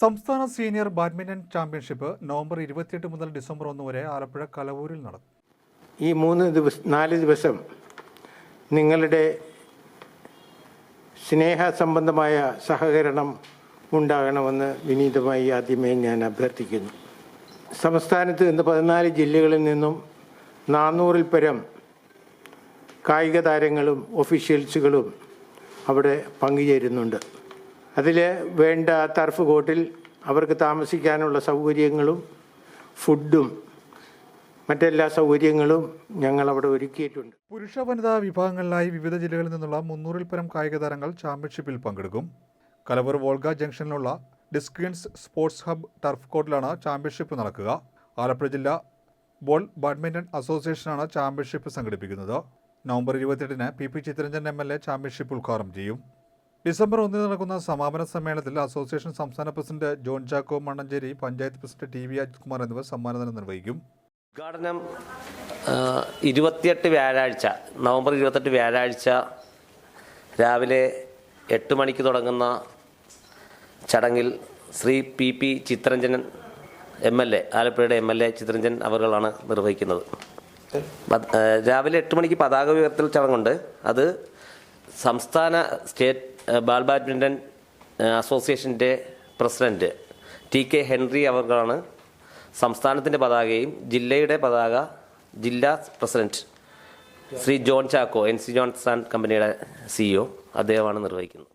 സംസ്ഥാന senior badminton championship November ഇരുപത്തിയെട്ട് മുതൽ ഡിസംബർ ഒന്ന് വരെ ആലപ്പുഴ കലവൂരിൽ നടക്കും ഈ മൂന്ന് ദിവസം നാല് ദിവസം നിങ്ങളുടെ സ്നേഹസംബന്ധമായ സഹകരണം ഉണ്ടാകണമെന്ന് വിനീതമായി ആദ്യമേ ഞാൻ അഭ്യർത്ഥിക്കുന്നു. സംസ്ഥാനത്ത് ഇന്ന് പതിനാല് ജില്ലകളിൽ നിന്നും നാനൂറിൽ പരം കായിക താരങ്ങളും ഒഫീഷ്യൽസുകളും അവിടെ പങ്കുചേരുന്നുണ്ട്. അതിൽ വേണ്ട ടർഫ് കോട്ടിൽ അവർക്ക് താമസിക്കാനുള്ള സൗകര്യങ്ങളും ഫുഡും മറ്റെല്ലാ സൗകര്യങ്ങളും ഞങ്ങൾ അവിടെ ഒരുക്കിയിട്ടുണ്ട്. പുരുഷ വനിതാ വിഭാഗങ്ങളിലായി വിവിധ ജില്ലകളിൽ നിന്നുള്ള മുന്നൂറിൽ പരം കായിക താരങ്ങൾ ചാമ്പ്യൻഷിപ്പിൽ പങ്കെടുക്കും. കലവൂർ വോൾഗ ജംഗ്ഷനിലുള്ള ഡിസ്ക്രീൻസ് സ്പോർട്സ് ഹബ് ടർഫ് കോർട്ടിലാണ് ചാമ്പ്യൻഷിപ്പ് നടക്കുക. ആലപ്പുഴ ജില്ല ബോൾ ബാഡ്മിന്റൺ അസോസിയേഷനാണ് ചാമ്പ്യൻഷിപ്പ് സംഘടിപ്പിക്കുന്നത്. നവംബർ ഇരുപത്തിയെട്ടിന് P P Chittaranjan M L A championship ഉദ്ഘാടനം ചെയ്യും. ഡിസംബർ ഒന്നിന് നടക്കുന്ന സമാപന സമ്മേളനത്തിൽ അസോസിയേഷൻ സംസ്ഥാന president John Chacko Mannanchery panchayat president T V Ajithkumar എന്നിവർ സമ്മാനദാനം നിർവഹിക്കും. ഉദ്ഘാടനം ഇരുപത്തിയെട്ട് വ്യാഴാഴ്ച നവംബർ ഇരുപത്തെട്ട് വ്യാഴാഴ്ച രാവിലെ എട്ട് മണിക്ക് തുടങ്ങുന്ന ചടങ്ങിൽ Shri P P Chittaranjan M L A ആലപ്പുഴയുടെ M L A Chittaranjan അവരുകളാണ് നിർവഹിക്കുന്നത്. രാവിലെ എട്ട് മണിക്ക് പതാക ഉയർത്തൽ ചടങ്ങുണ്ട്. അത് സംസ്ഥാന സ്റ്റേറ്റ് ബാൽ ബാഡ്മിന്റൺ അസോസിയേഷന്റെ പ്രസിഡന്റ് ടി കെ ഹെൻറി അവർകളാണ് സംസ്ഥാനത്തിന്റെ പതാകയും ജില്ലയുടെ പതാക ജില്ലാ president Shri John Chacko N C Johnson കമ്പനിയുടെ സിഇഒ അദ്ദേഹമാണ് നിർവഹിക്കുന്നത്.